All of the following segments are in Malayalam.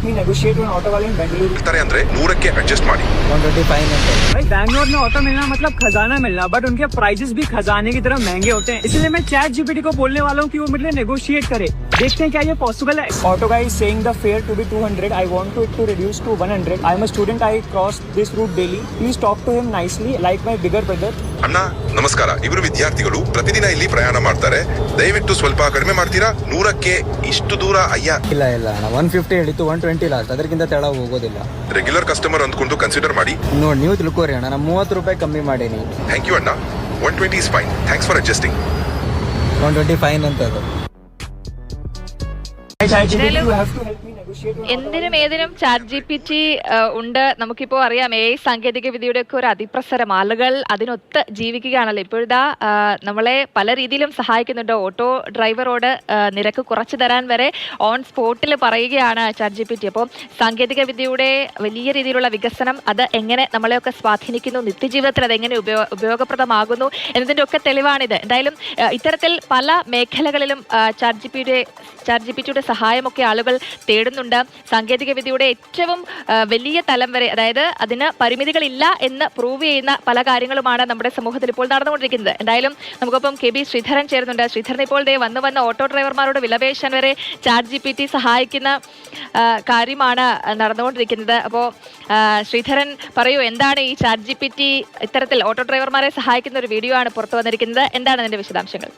help me negotiate one auto wale in Bengaluru? ಹೇಳ್ತಾರೆ ಅಂದ್ರೆ ನೂರಕ್ಕೆ ಅಡ್ಜಸ್ಟ್ ಮಾಡಿ ಒನ್ ಟ್ವೆಂಟಿ ಫೈವ್ ಅಂತ भाई बैंगलोर में ऑटो मिलना मतलब खजाना मिलना बट उनके प्राइजेस भी खजाने की तरह महंगे होते हैं इसलिए मैं चैट जीपीटी को बोलने वाला हूँ कि वो मेरे लिए नेगोशिएट करे देखते हैं क्या ये पॉसिबल है auto guy saying the fare to be 200 I want to it to reduce to 100 I am a student I cross this route daily please talk to him nicely like my bigger brother ಅಣ್ಣ ನಮಸ್ಕಾರ ಇವರು ವಿದ್ಯಾರ್ಥಿಗಳು ಪ್ರತಿದಿನ ಇಲ್ಲಿ ಪ್ರಯಾಣ ಮಾಡ್ತಾರೆ ದಯವಿಟ್ಟು ಸ್ವಲ್ಪ ಕಡಿಮೆ ಮಾಡ್ತೀರಾ ನೂರಕ್ಕೆ ಇಷ್ಟು ದೂರ ಅಯ್ಯ ಇಲ್ಲ ಇಲ್ಲ ಅಣ್ಣ ಒನ್ ಫಿಫ್ಟಿ ಹೇಳಿತ್ತು ಒನ್ ಟ್ವೆಂಟಿ ಲಾಸ್ಟ್ ಅದಕ್ಕಿಂತ ತೆಳ ಹೋಗೋದಿಲ್ಲ ರೆಗ್ಯುಲರ್ ಕಸ್ಟಮರ್ ಅಂದ್ಕೊಂಡು ಕನ್ಸಿಡರ್ ಮಾಡಿ ನೋಡಿ ನೀವು ತಿಳ್ಕೊರಿ ಅಣ್ಣ ನಾನು ಮೂವತ್ತು ರೂಪಾಯಿ ಕಮ್ಮಿ ಮಾಡೀನಿ ಥ್ಯಾಂಕ್ ಯು ಅಣ್ಣ one twenty is fine thanks for adjusting one twenty fine ಅಂತ ಅದು എന്തിനും ഏതിനും ചാറ്റ് ജി പി ടി ഉണ്ട്. നമുക്കിപ്പോ അറിയാം എ സാങ്കേതിക വിദ്യയുടെ ഒക്കെ ഒരു അതിപ്രസരം. ആളുകൾ അതിനൊത്ത് ജീവിക്കുകയാണല്ലോ. ഇപ്പോഴിതാ നമ്മളെ പല രീതിയിലും സഹായിക്കുന്നുണ്ട്. ഓട്ടോ ഡ്രൈവറോട് നിരക്ക് കുറച്ചു തരാൻ വരെ ഓൺ സ്പോട്ടിൽ പറയുകയാണ് ചാറ്റ് ജി പി ടി അപ്പോൾ സാങ്കേതിക വിദ്യയുടെ വലിയ രീതിയിലുള്ള വികസനം അത് എങ്ങനെ നമ്മളെയൊക്കെ സ്വാധീനിക്കുന്നു? നിത്യജീവിതത്തിൽ അത് എങ്ങനെ ഉപയോ ഉപയോഗപ്രദമാകുന്നു? എന്നതിന്റെ ഒക്കെ തെളിവാണിത്. എന്തായാലും ഇത്തരത്തിൽ പല മേഖലകളിലും ചാറ്റ് ജി പിയുടെ ചാറ്റ് ജി പി ടിയുടെ സഹായമൊക്കെ ആളുകൾ തേടുന്നുണ്ട്. സാങ്കേതിക വിദ്യയുടെ ഏറ്റവും വലിയ തലം വരെ അതായത് അതിന് പരിമിതികളില്ല എന്ന് പ്രൂവ് ചെയ്യുന്ന പല കാര്യങ്ങളുമാണ് നമ്മുടെ സമൂഹത്തിൽ ഇപ്പോൾ നടന്നുകൊണ്ടിരിക്കുന്നത്. എന്തായാലും നമുക്കൊപ്പം കെ ബി ശ്രീധരൻ ചേരുന്നുണ്ട്. ശ്രീധരൻ ഇപ്പോൾ ദേ വന്ന് വന്ന ഓട്ടോ ഡ്രൈവർമാരോട് വിലപേശാൻ വരെ ചാറ്റ് ജി പി ടി സഹായിക്കുന്ന കാര്യമാണ് നടന്നുകൊണ്ടിരിക്കുന്നത്. അപ്പോൾ ശ്രീധരൻ പറയൂ എന്താണ് ഈ ചാറ്റ് ജി പി ടി ഇത്തരത്തിൽ ഓട്ടോ ഡ്രൈവർമാരെ സഹായിക്കുന്ന ഒരു വീഡിയോ ആണ് പുറത്തു വന്നിരിക്കുന്നത്. എന്താണ് അതിന്റെ വിശദാംശങ്ങൾ?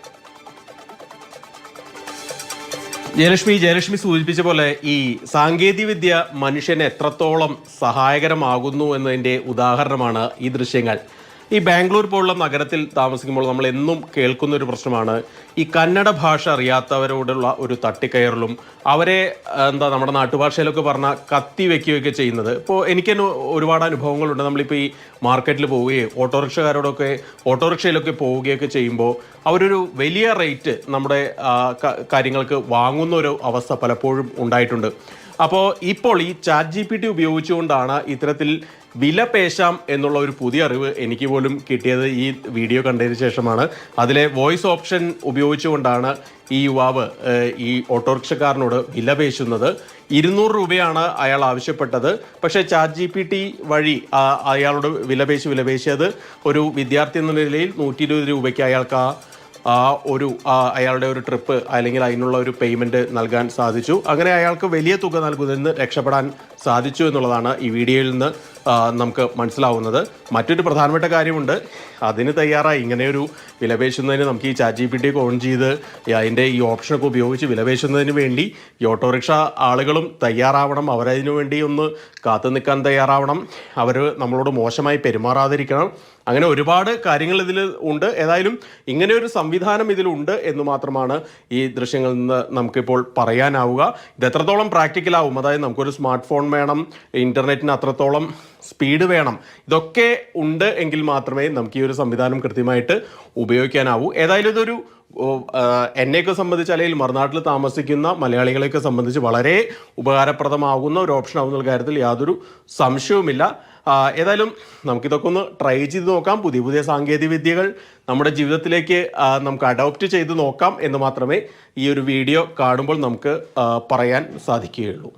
ജയലക്ഷ്മി ജയലക്ഷ്മി സൂചിപ്പിച്ച പോലെ ഈ സാങ്കേതിക വിദ്യ മനുഷ്യനെ എത്രത്തോളം സഹായകരമാകുന്നു എന്നതിന്റെ ഉദാഹരണമാണ് ഈ ദൃശ്യങ്ങൾ. ഈ ബാംഗ്ലൂർ പോലുള്ള നഗരത്തിൽ താമസിക്കുമ്പോൾ നമ്മൾ എന്നും കേൾക്കുന്ന ഒരു പ്രശ്നമാണ്. ഈ കന്നഡ ഭാഷ അറിയാത്തവരോടുള്ള ഒരു തട്ടിക്കയറലും അവരെ എന്താ നമ്മുടെ നാട്ടുഭാഷയിലൊക്കെ പറഞ്ഞ കത്തി വെക്കുകയൊക്കെ ചെയ്യുന്നത്. ഇപ്പോൾ എനിക്ക് തന്നെ ഒരുപാട് അനുഭവങ്ങളുണ്ട്. നമ്മളിപ്പോൾ ഈ മാർക്കറ്റിൽ പോവുകയോ ഓട്ടോറിക്ഷക്കാരോടൊക്കെ ഓട്ടോറിക്ഷയിലൊക്കെ പോവുകയൊക്കെ ചെയ്യുമ്പോൾ അവരൊരു വലിയ റേറ്റ് നമ്മുടെ കാര്യങ്ങൾക്ക് വാങ്ങുന്ന ഒരു അവസ്ഥ പലപ്പോഴും ഉണ്ടായിട്ടുണ്ട്. അപ്പോൾ ഇപ്പോൾ ഈ ചാറ്റ് ജി പി ടി ഉപയോഗിച്ചുകൊണ്ടാണ് ഇത്തരത്തിൽ വില പേശാം എന്നുള്ള ഒരു പുതിയ അറിവ് എനിക്ക് പോലും കിട്ടിയത് ഈ വീഡിയോ കണ്ടതിന് ശേഷമാണ്. അതിലെ വോയിസ് ഓപ്ഷൻ ഉപയോഗിച്ചുകൊണ്ടാണ് ഈ യുവാവ് ഈ ഓട്ടോറിക്ഷക്കാരനോട് വില പേശുന്നത്. ഇരുന്നൂറ് രൂപയാണ് അയാൾ ആവശ്യപ്പെട്ടത്. പക്ഷേ ചാറ്റ് ജി പി ടി വഴി അയാളോട് വിലപേശി വിലപേശിയത് ഒരു വിദ്യാർത്ഥി എന്ന നിലയിൽ നൂറ്റി ഇരുപത് രൂപയ്ക്ക് അയാൾക്ക് ആ ഒരു അയാളുടെ ഒരു ട്രിപ്പ് അല്ലെങ്കിൽ അതിനുള്ള ഒരു പേയ്മെന്റ് നൽകാൻ സാധിച്ചു. അങ്ങനെ അയാൾക്ക് വലിയ തുക നൽകുന്നതിൽ നിന്ന് രക്ഷപ്പെടാൻ സാധിച്ചു എന്നുള്ളതാണ് ഈ വീഡിയോയിൽ നിന്ന് നമുക്ക് മനസ്സിലാവുന്നത്. മറ്റൊരു പ്രധാനപ്പെട്ട കാര്യമുണ്ട്. അതിന് തയ്യാറായി. ഇങ്ങനെയൊരു വിലപേശുന്നതിന് നമുക്ക് ഈ chat G P T on ചെയ്ത് അതിന്റെ ഈ ഓപ്ഷനൊക്കെ ഉപയോഗിച്ച് വിലപേശുന്നതിന് വേണ്ടി ഈ ഓട്ടോറിക്ഷ ആളുകളും തയ്യാറാവണം. അവരതിനു വേണ്ടി ഒന്ന് കാത്തു നിൽക്കാൻ തയ്യാറാവണം. അവർ നമ്മളോട് മോശമായി പെരുമാറാതിരിക്കണം. അങ്ങനെ ഒരുപാട് കാര്യങ്ങൾ ഇതിൽ ഉണ്ട്. ഏതായാലും ഇങ്ങനെ ഒരു സംവിധാനം ഇതിലുണ്ട് എന്ന് മാത്രമാണ് ഈ ദൃശ്യങ്ങളിൽ നിന്ന് നമുക്കിപ്പോൾ പറയാനാവുക. ഇത് എത്രത്തോളം പ്രാക്ടിക്കലാവും? അതായത് നമുക്കൊരു സ്മാർട്ട് ഫോൺ വേണം ഇന്റർനെറ്റിന് അത്രത്തോളം സ്പീഡ് വേണം. ഇതൊക്കെ ഉണ്ട് എങ്കിൽ മാത്രമേ നമുക്ക് ഈ ഒരു സംവിധാനം കൃത്യമായിട്ട് ഉപയോഗിക്കാനാവൂ. ഏതായാലും ഇതൊരു എന്നെയൊക്കെ സംബന്ധിച്ച് അല്ലെങ്കിൽ മറുനാട്ടിൽ താമസിക്കുന്ന മലയാളികളെയൊക്കെ സംബന്ധിച്ച് വളരെ ഉപകാരപ്രദമാകുന്ന ഒരു ഓപ്ഷൻ ആവുന്ന കാര്യത്തിൽ യാതൊരു സംശയവുമില്ല. ഏതായാലും നമുക്കിതൊക്കെ ഒന്ന് ട്രൈ ചെയ്ത് നോക്കാം. പുതിയ പുതിയ സാങ്കേതിക വിദ്യകൾ നമ്മുടെ ജീവിതത്തിലേക്ക് നമുക്ക് അഡോപ്റ്റ് ചെയ്ത് നോക്കാം എന്ന് മാത്രമേ ഈ ഒരു വീഡിയോ കാണുമ്പോൾ നമുക്ക് പറയാൻ സാധിക്കുകയുള്ളൂ.